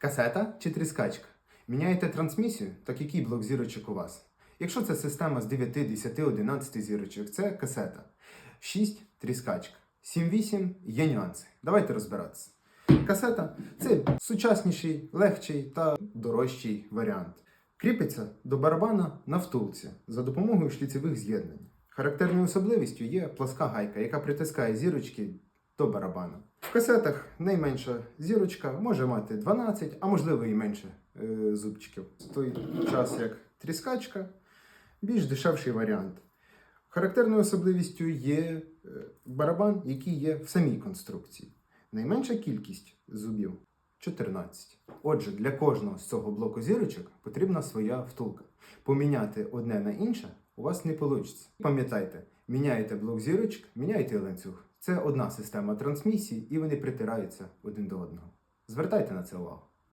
Касета чи тріскачка? Міняєте трансмісію, так який блок зірочок у вас? Якщо це система з 9, 10, 11 зірочок, це касета. 6 тріскачка. 7-8 є нюанси. Давайте розбиратися. Касета це сучасніший, легший та дорожчий варіант. Кріпиться до барабана на втулці за допомогою шліцевих з'єднань. Характерною особливістю є пласка гайка, яка притискає зірочки до барабана. В касетах найменша зірочка може мати 12, а можливо і менше е, зубчиків. В той час як тріскачка, більш дешевший варіант. Характерною особливістю є е, барабан, який є в самій конструкції. Найменша кількість зубів 14. Отже, для кожного з цього блоку зірочок потрібна своя втулка. Поміняти одне на інше у вас не вийде. Пам'ятайте, міняєте блок зірочок, міняєте ланцюг. Це одна система трансмісії, і вони притираються один до одного. Звертайте на це увагу.